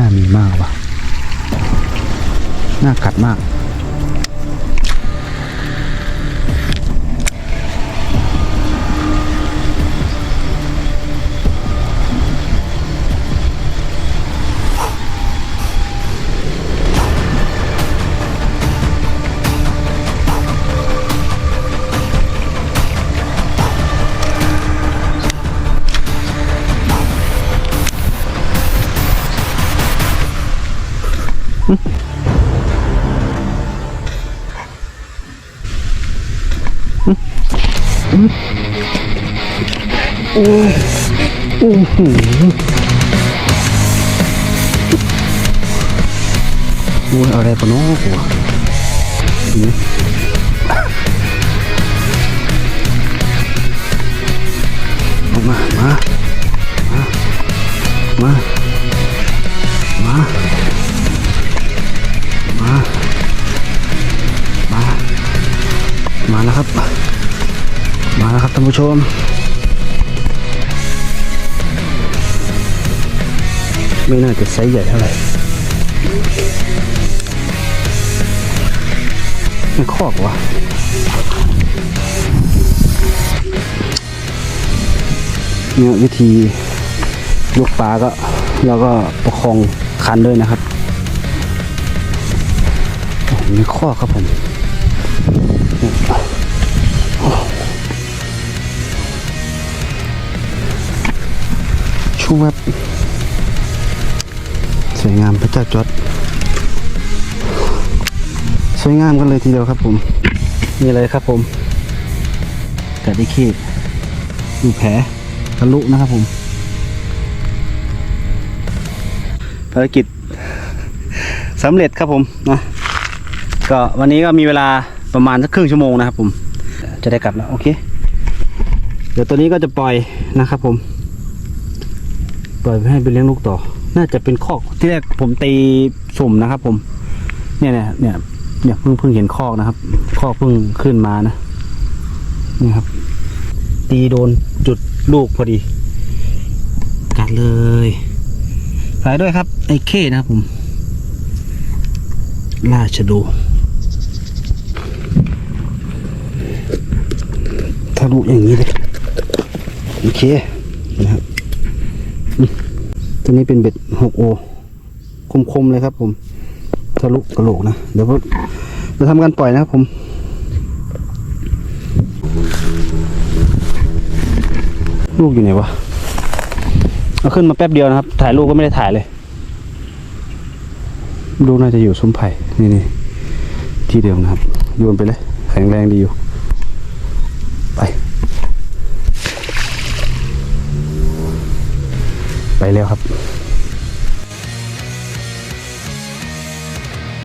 นน่ามีมากว่ะ น่ากัดมาก โอ้โอ้โหโอ้ยอาอะไรปะเน้องกูนี่เอามา มา มา มามา แล้วครับ มาแล้วครับท่านผู้ชม ไม่น่าจะไซส์ใหญ่เท่าไหร่ไม่คอกวะเนี่ยวิธีลูกปลาก็เราก็ประคองคันด้วยนะครับมีข้อกครับผม เนี่ยโอ้ชูแวบสวยงามพระเจ้าจอดสวยงามกันเลยทีเดียวครับผมนี่เลยครับผมกัดได้ขีดดูแผลทะลุนะครับผมภารกิจสำเร็จครับผมนะก็วันนี้ก็มีเวลาประมาณสักครึ่งชั่วโมงนะครับผม จะได้กลับแล้วโอเค เดี๋ยวตัวนี้ก็จะปล่อยนะครับ ผม ปล่อยไปให้ไปเลี้ยงลูกต่อ น่าจะเป็นคอกที่แรกผมตีสุ่มนะครับ ผม เนี่ยเนี่ยเนี่ยเนี่ยเพิ่งเพิ่งเห็นคอกนะครับ คอกเพิ่งขึ้นมานะนี่ครับ ตีโดนจุดลูกพอดี กัดเลยฝากด้วยครับไอ้เคนะครับผมราชดู ทะลุอย่างนี้เลยโอเคนะครับตัวนี้เป็นเบ็ด 6O คมๆเลยครับ ผม ทะลุกระโหลกนะเดี๋ยวผมจะทำการปล่อยนะครับผมลูกอยู่ไหนวะเอาขึ้นมาแป๊บเดียวนะครับ ถ่ายรูปก็ไม่ได้ถ่ายเลยลูกน่าจะอยู่ซุ้มไผ่นี่นี่ที่เดิมนะครับโยนไปเลย แข็งแรงดีอยู่ ไป ไปแล้วครับ